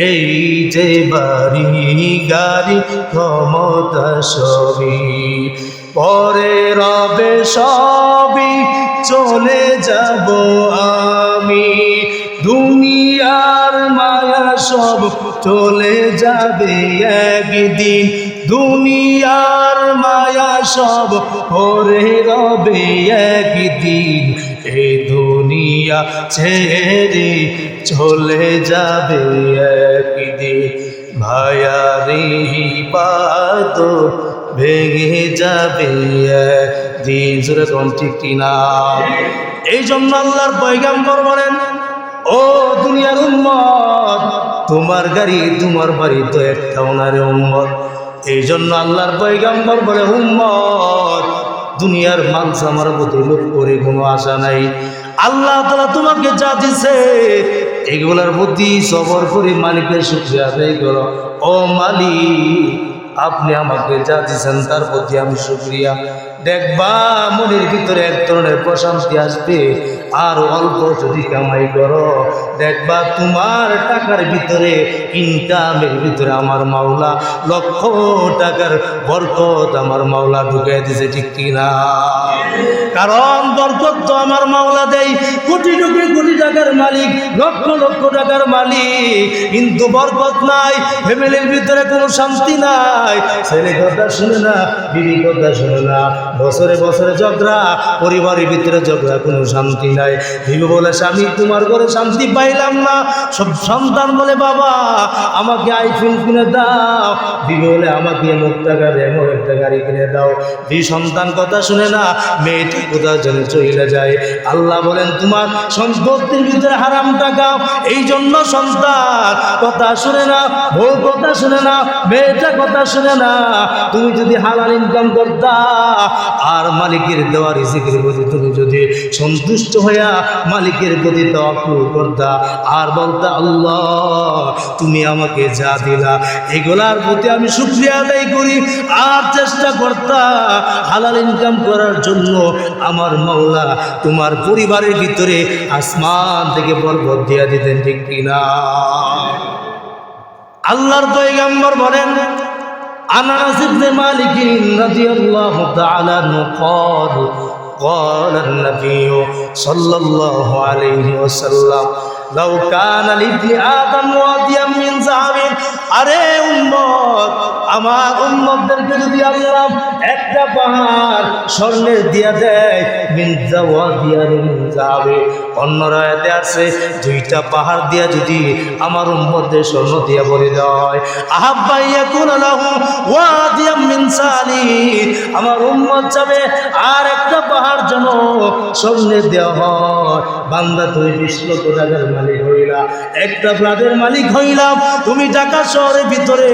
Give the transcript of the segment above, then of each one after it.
এই যে বাড়ি গাড়ি ক্ষমতা সবই, পরে রবে সবই চলে যাব আমি। দুনিয়ার মায়া সব চলে যাবে একদিন। দুনিয়ার মায়া সব পরে রবে একদিন। এই দুনিয়া ছেড়ে চলে যাবে একদিন। ভায়ারি পাত ভেঙে যাবে একদিন। জোরে কোন ঠিক কিনা? এই জন্য আল্লাহর পয়গাম্বর বলেন, ও দুনিয়ার উম্মত, তোমার গাড়ি তোমার বাড়ি তো একটা ওনারে উম্মত। এই জন্য আল্লাহর পয়গাম্বর বলে, উম্মত দুনিয়ার মানুষ আমার প্রতি লোক করে কোনো আশা নাই। আল্লাহ তালা তোমাকে যা দিছে, এগুলার প্রতি সবর করে মালিকের সুখে আদায় করো। ও মালিক, আপনি আমাকে যা দিচ্ছেন তার প্রতি আমি শুক্রিয়া। দেখবা মনের ভিতরে এক ধরনের প্রশান্তি আসবে। আর অল্প যদি কামাই করো, দেখবা তোমার টাকার ভিতরে ইনকামের ভিতরে আমার মাওলা লক্ষ টাকার বরকত আমার মাওলা ঢুকে দিছে, ঠিক কিনা? কারণ বরকত তো আমার মাওলা দেয়। কোটি কোটি কোটি টাকার মালিক, লক্ষ লক্ষ টাকার মালিক। কিন্তু বরকত নাই, ফ্যামিলির ভিতরে কোনো শান্তি নাই। ছেলে কথা শুনে না, বিবি কথা শুনে না, বছরে বছরে ঝগড়া, পরিবারের ভিতরে ঝগড়া, কোনো শান্তি নাই। বিবি বলে, স্বামী, তোমার ঘরে শান্তি পাইলাম না। সব সন্তান বলে, বাবা, আমাকে আইফোন কিনে দাও। বিবি বলে, আমাকে এমন টাকা এমন একটা গাড়ি কিনে দাও। দুই সন্তান কথা শুনে না, মেয়েটি কোথাও যেন চলে যায়। আল্লাহ বলেন, তোমার সম্পত্তির ভিতরে হারাম টাকা এই জন্য সন্তান কথা শুনে না, বউ কথা শুনে না, মেয়েটা কথা শুনে না, তুমি যদি হালাল ইনকাম করতা, আর মালিকের দেওয়া রিজিকের প্রতি তুমি যদি সন্তুষ্ট হইয়া মালিকের প্রতি তওয়াক্কুল করতা। আর বলতা, আল্লাহ, তুমি আমাকে যা দিলা, এগুলার প্রতি আমি শুক্রিয়া আদায় করি। আর চেষ্টা করতা হালাল ইনকাম করার জন্য আমার মাওলা তোমার পরিবারের ভিতরে আসমান থেকে বরকত দিয়া দিতেন, ঠিক কিনা? আল্লাহর পয়গাম্বর বলেন, আনাস ইবনে মালিক রাদিয়াল্লাহু তাআলা আনহু قال قال النبي صلى الله عليه وسلم لو كان لابن آدم واديا من ذهب আরে উম্মত আমার উম্মতদেরকে যদি আল্লাহ একটা পাহাড় স্বর্ণের দিয়া দেয় মিনজা ওয়াদিয়া যাবে অন্য রায়তে আছে দুইটা পাহাড় দিয়া যদি আমার উম্মতদের স্বর্ণ দিয়া ভরে দেওয়া হয় আহাব্বাইয়া কোন আলাহু আমার উম্মত যাবে আর একটা পাহাড় যেন স্বর্ণের দেওয়া হয়। বান্দা তুমি বিশ লক্ষ মালিক হইলা। একটা ফ্ল্যাটের মালিক হইলাম তুমি ঢাকা শহরের ভিতরে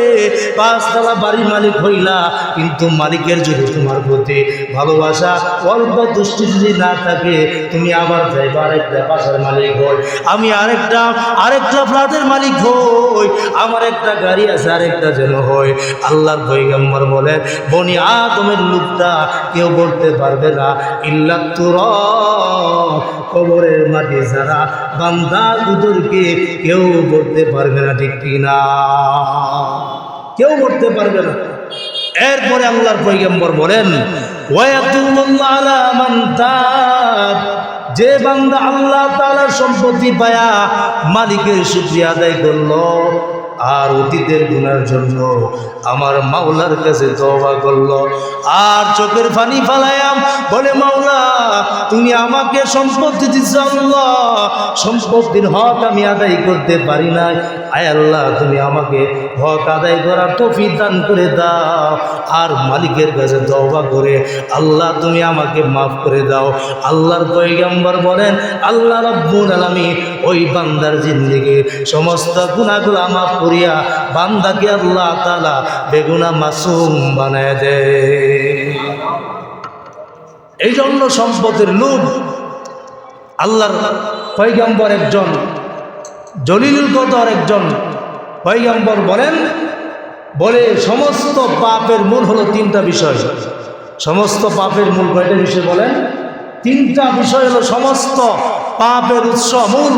পাঁচতলা বাড়ির মালিক হইলা। কিন্তু মালিকের যদি তোমার প্রতি ভালোবাসা, অল্প দুষ্টি যদি না থাকে, তুমি আবার যাইবা আরেকটা বাসার মালিক হই। আমি আরেকটা আরেকটা ফ্ল্যাটের মালিক হই। আমার একটা গাড়ি আছে, আরেকটা যেন হয় আল্লাহর পৈগম্বর বলেন, বনি আদমের লোকটা কেউ বলতে পারবে না। ইল্লা তুর কবরের মাটি ছাড়া বান্দা উদরকে কেউ বলতে পারবে না, ঠিক কিনা? কেউ করতে পারবে না। এরপরে আল্লাহর পৈগম্বর বলেন যে বান্দা আল্লাহ তালার সম্পত্তি পায়া মালিকের সুক্রিয়া আদায় করল। আর অতীতের গুনার জন্য আমার মাওলার কাছে তওবা করল। আর চোখের পানি ফালায়াম বলে, মাওলা, তুমি আমাকে সম্পত্তি দিচ্ছ আল্লাহ। সম্পত্তির হক আমি আদায় করতে পারি নাই। আয় আল্লাহ, তুমি আমাকে হক আদায় করার তৌফিক দান করে দাও। আর মালিকের কাছে তওবা করে, আল্লাহ, তুমি আমাকে মাফ করে দাও। আল্লাহর পয়গম্বর বলেন, আল্লাহ রব্বুল আলামিন ওই বান্দার জিন্দেগি সমস্ত গুনাহগুলো মাফ করিয়া বান্দাকে আল্লাহ তাআলা বেগুনা মাসুম বানায় দেয় এই জন্য সম্পদের লোভ আল্লাহর পৈগম্বর একজন, জলিলুল কদর একজন পৈগম্বর বলেন, বলে সমস্ত পাপের মূল হলো তিনটা বিষয়। সমস্ত পাপের মূল কয়টা বিষয় বলেন? তিনটা বিষয় হলো সমস্ত পাপের উৎস, মূল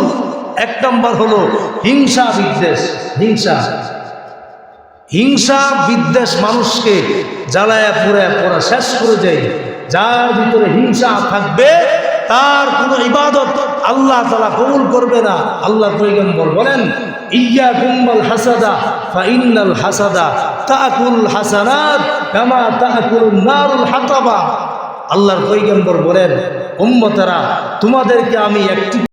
এক নম্বর হলো হিংসা বিদ্বেষ, হিংসা। হিংসা, বিদ্বেষ মানুষকে জ্বালায়া পুরে পড়া শেষ করে যায় যার ভিতরে হিংসা থাকবে, তার কোনো ইবাদত আল্লাহ তালা কবুল করবে না। আল্লাহ পৈগম্বর বলেন ইয়া কুম্বল হাসাদা ফাইনাল হাসাদা তাকুল হাসানাত কামা তাকুল নারুল হাতাবা। আল্লাহর পৈগম্বর বলেন, উম্মতারা, তোমাদেরকে আমি একটি